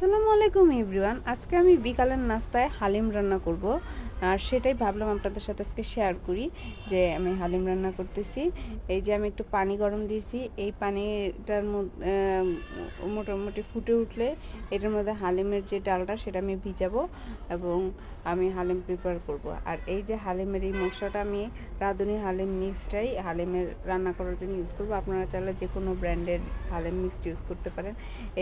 আসসালামু আলাইকুম এভরিওয়ান। আজকে আমি বিকালের নাস্তায় হালিম রান্না করব। আর সেটাই ভাবলাম আপনাদের সাথে আজকে শেয়ার করি যে আমি হালিম রান্না করতেছি। এই যে আমি একটু পানি গরম দিয়েছি, এই পানিটার মধ্যে মোটামুটি ফুটে উঠলে এটার মধ্যে হালিমের যে ডালটা সেটা আমি ভিজাবো এবং আমি হালিম প্রিপেয়ার করব। আর এই যে হালিমের এই মশলাটা আমি রাঁধুনি হালিম মিক্সটাই হালিমের রান্না করার জন্য ইউজ করব। আপনারা চাইলে যে কোনো ব্র্যান্ডের হালিম মিক্সড ইউজ করতে পারেন।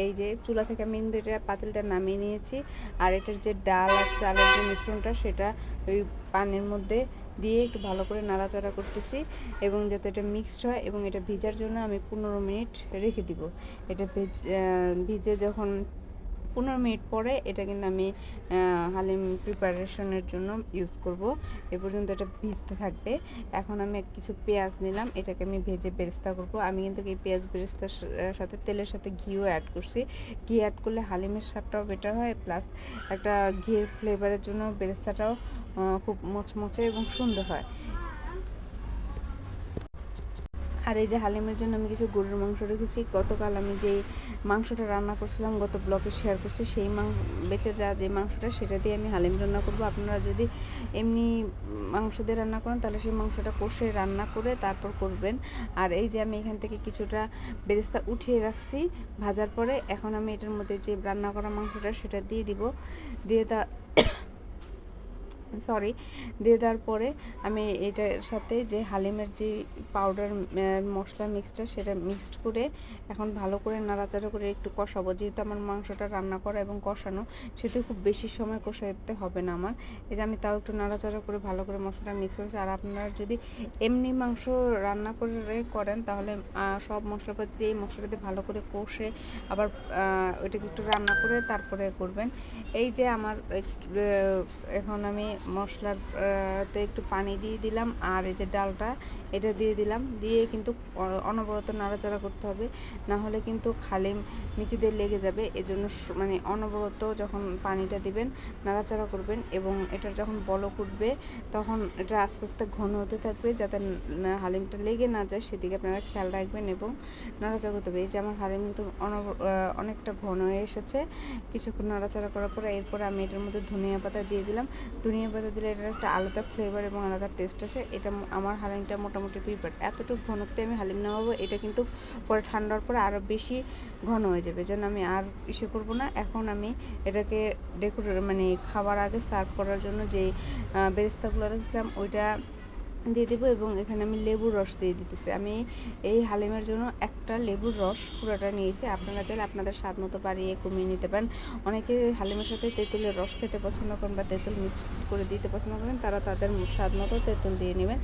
এই যে চুলা থেকে আমি এটা পাতিলটা নামিয়ে নিয়েছি। আর এটার যে ডাল আর চালের যে মিশ্রণটা সেটা ওই পানের মধ্যে দিয়ে একটু ভালো করে নাড়াচাড়া করতেছি এবং যাতে এটা মিক্সড হয় এবং এটা ভিজার জন্য আমি পনেরো মিনিট রেখে দিব। এটা ভেজ- যখন পনেরো মিনিট পরে এটা কিন্তু আমি হালিম প্রিপারেশনের জন্য ইউজ করব। এ পর্যন্ত এটা ভিজতে থাকবে। এখন আমি কিছু পেঁয়াজ নিলাম, এটাকে আমি ভেজে বেরেস্তা করব। আমি কিন্তু এই পেঁয়াজ বেরেস্তার সাথে তেলের সাথে ঘিও অ্যাড করছি। ঘি অ্যাড করলে হালিমের স্বাদটাও বেটার হয় প্লাস একটা ঘিয়ের ফ্লেভারের জন্য বেরেস্তাটাও খুব মচমচে এবং সুন্দর হয়। আর এই যে হালিমের জন্য আমি কিছু গরুর মাংস রেখেছি। গতকাল আমি যে মাংসটা রান্না করছিলাম, গত ব্লগে শেয়ার করছি, সেই মাংস বেঁচে যা যে মাংসটা, সেটা দিয়ে আমি হালিম রান্না করব। আপনারা যদি এমনি মাংস দিয়ে রান্না করেন, তাহলে সেই মাংসটা কষে রান্না করে তারপর করবেন। আর এই যে আমি এখান থেকে কিছুটা বেরেস্তা উঠিয়ে রাখছি, ভাজার পরে এখন আমি এটার মধ্যে যে রান্না করা মাংসটা, সেটা দিয়ে দিব। দিয়ে তা সরি, দিয়ে দেওয়ার পরে আমি এটার সাথে যে হালিমের যে পাউডার মশলা মিক্সটা সেটা মিক্সড করে এখন ভালো করে নাড়াচাড়া করে একটু কষাবো। যেহেতু আমার মাংসটা রান্না করা এবং কষানো, সেহেতু খুব বেশি সময় কষাতে হবে না আমার। এটা আমি তাও একটু নাড়াচাড়া করে ভালো করে মশলাটা মিক্স করেছি। আর আপনারা যদি এমনি মাংস রান্না করে করেন, তাহলে সব মশলাপাতি দিয়ে মশলাটা ভালো করে কষে আবার ওইটাকে একটু রান্না করে তারপরে করবেন। এই যে আমার এখন আমি মশলার আহ, তে একটু পানি দিয়ে দিলাম আর এই যে ডালটা এটা দিয়ে দিলাম। দিয়ে কিন্তু অনবরত নাড়াচাড়া করতে হবে। না হলে কিন্তু খালি নিচেদের লেগে যাবে। এজন্য মানে অনবরত যখন পানিটা দিবেন নাড়াচাড়া করবেন এবং এটার যখন বলক উঠবে তখন এটা আস্তে আস্তে ঘন হতে থাকবে যাতে হালিমটা লেগে না যায়। সেদিকে আপনারা খেয়াল রাখবেন এবং নাড়াচাড়া করতে হবে। এই যে আমার হালিম কিন্তু অনেকটা ঘন হয়ে এসেছে। কিছুক্ষণ নাড়াচাড়া করার পরে এরপর আমি এটার মধ্যে ধনিয়া পাতা দিয়ে দিলাম। ধনিয়া পাতা দিলে এটার একটা আলাদা ফ্লেভার এবং আলাদা টেস্ট আসে, এটা আমার হালিমটা মোটামুটি প্রিপার এতটুকু ঘনত্বে আমি হালিম নামাবো, এটা কিন্তু পরে ঠান্ডার পরে আরও বেশি ঘন হয়ে যাবে। যেন আমি আর ইসে করব না, এখন আমি এটাকে ডেকোরে মানে খাবার আগে সার্ভ করার জন্য যে বেরেস্তাগুলো রেখেছিলাম, ওইটা দিয়ে দেবো এবং এখানে আমি লেবুর রস দিয়ে দিতেছি। আমি এই হালিমের জন্য একটা লেবুর রস পুরোটা নিয়েছি। আপনারা চাইলে আপনাদের স্বাদ মতো বাড়িয়ে কমিয়ে নিতে পারেন। অনেকে হালিমের সাথে তেঁতুলের রস খেতে পছন্দ করেন বা তেঁতুল মিক্স করে দিতে পছন্দ করেন, তারা তাদের স্বাদ মতো তেঁতুল দিয়ে নেবেন।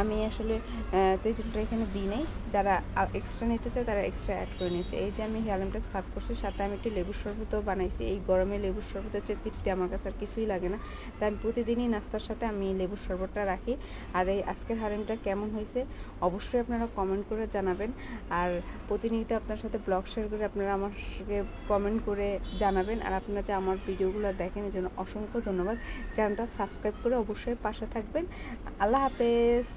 আমি আসলে তেঁতুলটা এখানে দিই নাই। যারা এক্সট্রা নিতে চায় তারা এক্সট্রা অ্যাড করে নিয়েছে। এই যে আমি হালিমটা সার্ভ করছি, সাথে আমি একটু লেবুর শরবতও বানাইছি। এই গরমে লেবুর শরবত হচ্ছে তৃপ্তি আমার কাছে আর কিছুই লাগে না। তাই আমি প্রতিদিনই নাস্তার সাথে আমি লেবুর শরবতটা রাখি। আর এই আজকের হারেমটা কেমন হয়েছে, অবশ্যই আপনারা কমেন্ট করে জানাবেন। আর প্রতিনিয়ত আপনার সাথে ব্লগ শেয়ার করে আপনারা আমাকে কমেন্ট করে জানাবেন। আর আপনারা যে আমার ভিডিওগুলো দেখেন, এর জন্য অসংখ্য ধন্যবাদ। চ্যানেলটা সাবস্ক্রাইব করে অবশ্যই পাশে থাকবেন। আল্লাহ হাফেজ।